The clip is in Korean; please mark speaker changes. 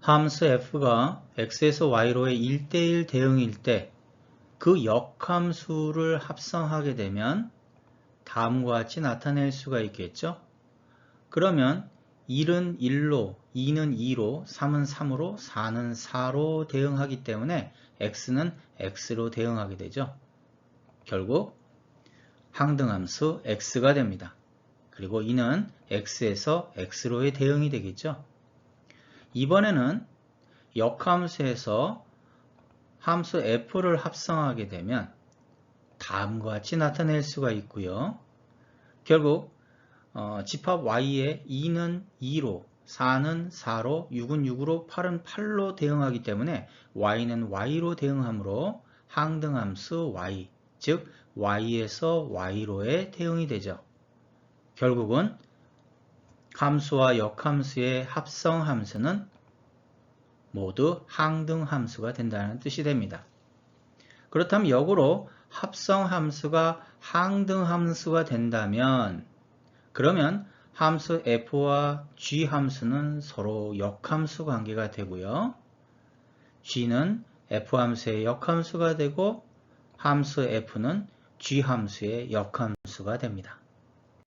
Speaker 1: 함수 f가 x에서 y로의 1대1 대응일 때 그 역함수를 합성하게 되면 다음과 같이 나타낼 수가 있겠죠. 그러면 1은 1로, 2는 2로, 3은 3으로, 4는 4로 대응하기 때문에 x는 x로 대응하게 되죠. 결국 항등함수 x가 됩니다. 그리고 이는 x에서 x로의 대응이 되겠죠. 이번에는 역함수에서 함수 f를 합성하게 되면 다음과 같이 나타낼 수가 있고요. 결국 어, 집합 y에 2는 2로, 4는 4로, 6은 6으로, 8은 8로 대응하기 때문에 y는 y로 대응하므로 항등함수 y, 즉 y에서 y로의 대응이 되죠. 결국은 함수와 역함수의 합성함수는 모두 항등함수가 된다는 뜻이 됩니다. 그렇다면 역으로 합성함수가 항등함수가 된다면 그러면 함수 f와 g 함수는 서로 역함수 관계가 되고요. g는 f 함수의 역함수가 되고 함수 f는 g 함수의 역함수가 됩니다.